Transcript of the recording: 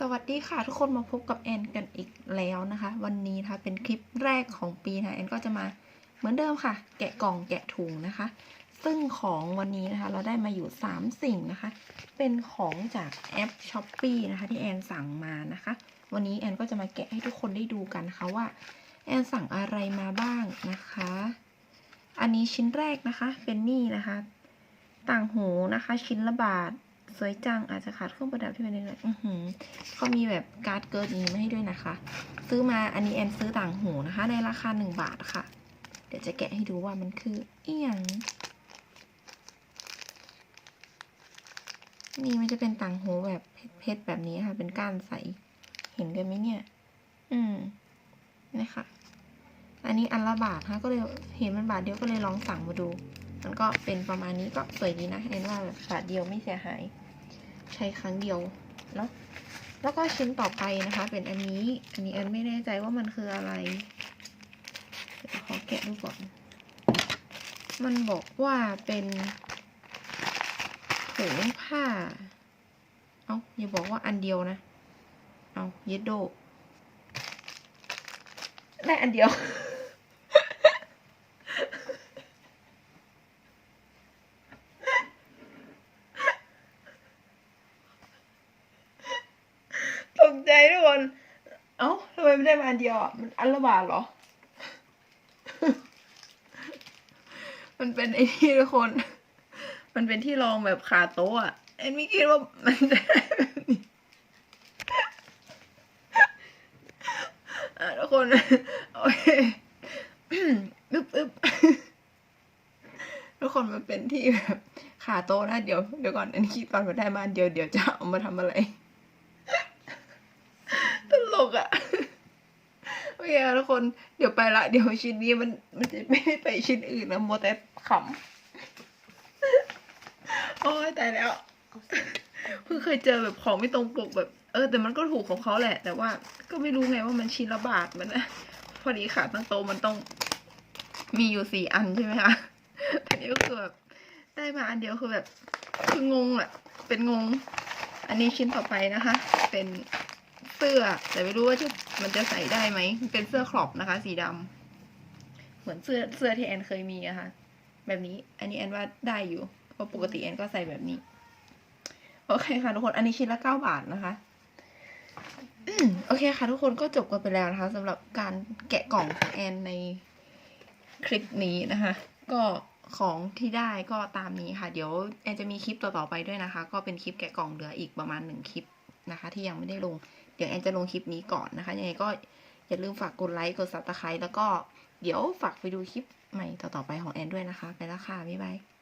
สวัสดีค่ะทุกคนมาพบกับแอนกันอีกแล้วนะคะ วันนี้นะคะเป็นคลิปแรกของปีนะแอนก็จะมาเหมือนเดิมค่ะ แกะกล่องแกะถุงนะคะ ซึ่งของวันนี้นะคะ เราได้มาอยู่ 3 สิ่งนะคะ เป็นของจากแอป s h อ p e e นะคะที่แอนสั่งมานะคะ วันนี้แอนก็จะมาแกะให้ทุกคนได้ดูกันนะคะว่าแอนสั่งอะไรมาบ้างนะคะ อันนี้ชิ้นแรกนะคะเป็นนี่นะคะ ต่างหูนะคะ ชิ้นละบาท สวยจังอาจจะขาดเครื่องประดับที่เป็นอะไรอือหือเขามีแบบการ์ดเกิร์ดนี้มาให้ด้วยนะคะ ซื้อมาอันนี้แอนซื้อต่างหูนะคะ ในราคาหนึ่งบาทค่ะ เดี๋ยวจะแกะให้ดูว่ามันคือเอียงนี่มันจะเป็นต่างหูแบบเพชรแบบนี้ค่ะ เป็นก้านใส เห็นกันไหมเนี่ย อืมนะคะ อันนี้อันละบาทค่ะก็เลยเห็นมันบาทเดียวก็เลยลองสั่งมาดู มันก็เป็นประมาณนี้ก็สวยดีนะแอนว่าแบบบาทเดียวไม่เสียหาย ใช้ครั้งเดียวเนาะแล้วก็ชิ้นต่อไปนะคะ เป็นอันนี้ อันนี้แอนไม่แน่ใจว่ามันคืออะไรขอแกะดูก่อน มันบอกว่าเป็นถุงผ้า เอาอย่าบอกว่าอันเดียวนะ เอาเยดโดได้อันเดียว ตกใจทุกค น เอ้าทำไมไม่ได้มาอันเดียวอะ มันอันละบาทเหรอ มันเป็นไอ้ที่ทุกคน มันเป็นที่รองแบบขาโต๊ะอะเอ็นไม่คิดว่ามันจะได้ทุกคน โอเคอึ๊บอึ๊บทุกคนมันเป็นที่แบบขาโต๊ะนะเดี๋ยวเดี๋ยวก่อนอันนี้คิดตอนมาได้มาเดียวเดี๋ยวจะเอามาทำอะไร ลกอะ่ะโอเคทุกคนเดี๋ยวไปละ เดี๋ยวชิ้นนี้มันมันจะไม่ได้ไปชิ้นอื่นนะโมแต่ขำโอ้ยตายแล้วเพิ่งเคยเจอแบบของไม่ตรงปกแบบ เออ แต่มันก็ถูกของเขาแหละ แต่ว่า ก็ไม่รู้ไงว่ามันชิ้นละบาทมันนะพอดีขาตั้งโตมันต้อง มีอยู่สี่อันใช่ไหมคะแต่นี้ก็คือแบบได้มาอันเดียวคือแบบคืองงอะเป็นงง อันนี้ชิ้นต่อไปนะคะ เป็น เสื้อ แต่ไม่รู้ว่าจะมันจะใส่ได้ไหมเป็นเสื้อครอปนะคะ สีดำเหมือนเสื้อเสื้อที่แอนเคยมีอะคะ่ะ แบบนี้ อันนี้แอนว่าได้อยู่เพราะปกติแอนก็ใส่แบบนี้ โอเคค่ะทุกคน อันนี้ชิ้นละเก้าบาทนะคะโอเคค่ะ ทุกคนก็จบกันไปแล้วนะคะสำหรับการแกะกล่องของแอนในคลิปนี้นะคะ ก็ของที่ได้ก็ตามนี้ค่ะ เดี๋ยวแอนจะมีคลิปต่อๆไปด้วยนะคะ ก็เป็นคลิปแกะกล่องเหลืออีกประมาณหนึ่งคลิปนะคะ ที่ยังไม่ได้ลง เดี๋ยวแอนจะลงคลิปนี้ก่อนนะคะ ยังไงก็อย่าลืมฝากกดไลค์กดซับสไครต์แล้วก็เดี๋ยวฝากไปดูคลิปใหม่ต่อๆไปของแอนด้วยนะคะ ไปแล้วค่ะ บ๊ายบาย